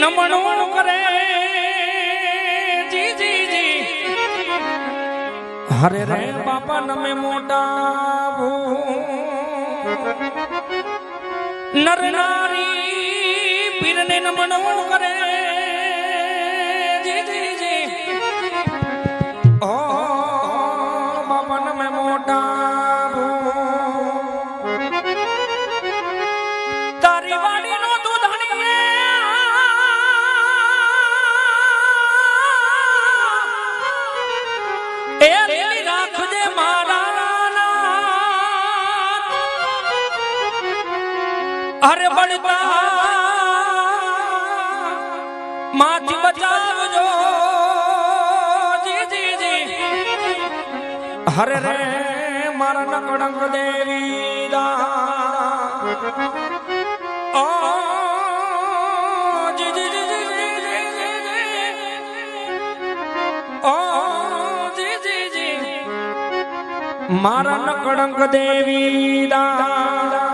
નમણું કરે. જી જી જી. હરે રે બાપા, નમે મોટા નર નારી પીરને નમણું કરે. એ લીલી રાખજે મારા અરે બળતા, માથી બચાવજો. જી જી જી. હરે રે, મારા નકડંગ દેવી દા. મારા નકળંક દેવી દા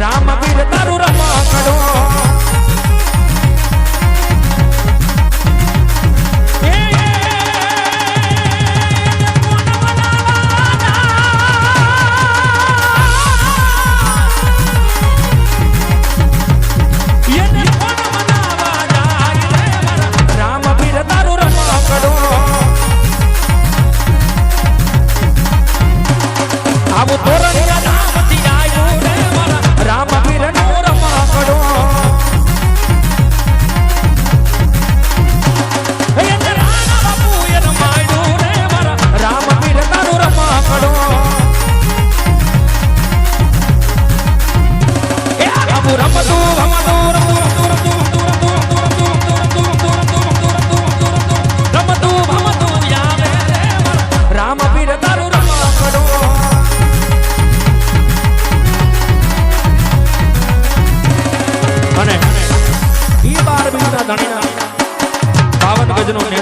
રામ વીર તારું રમકડો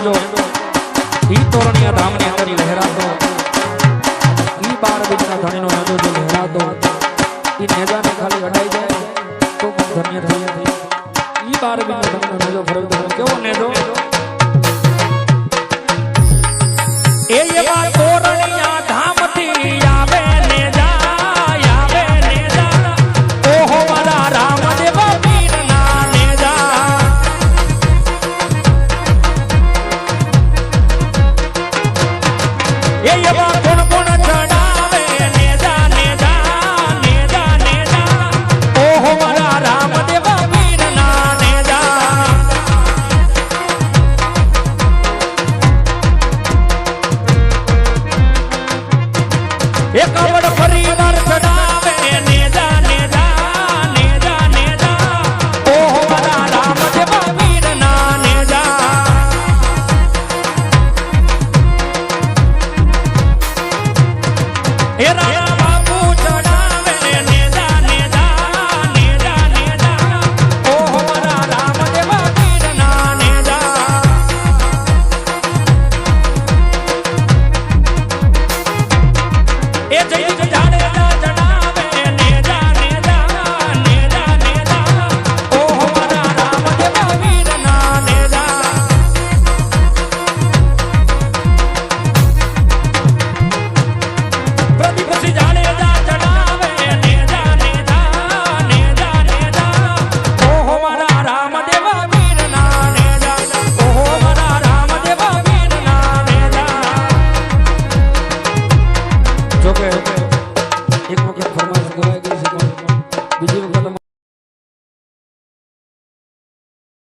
રહેજો ઈ તોરણિયા ધામને અંદર લહેરાતો ઈ બાર બીજના ધણીનો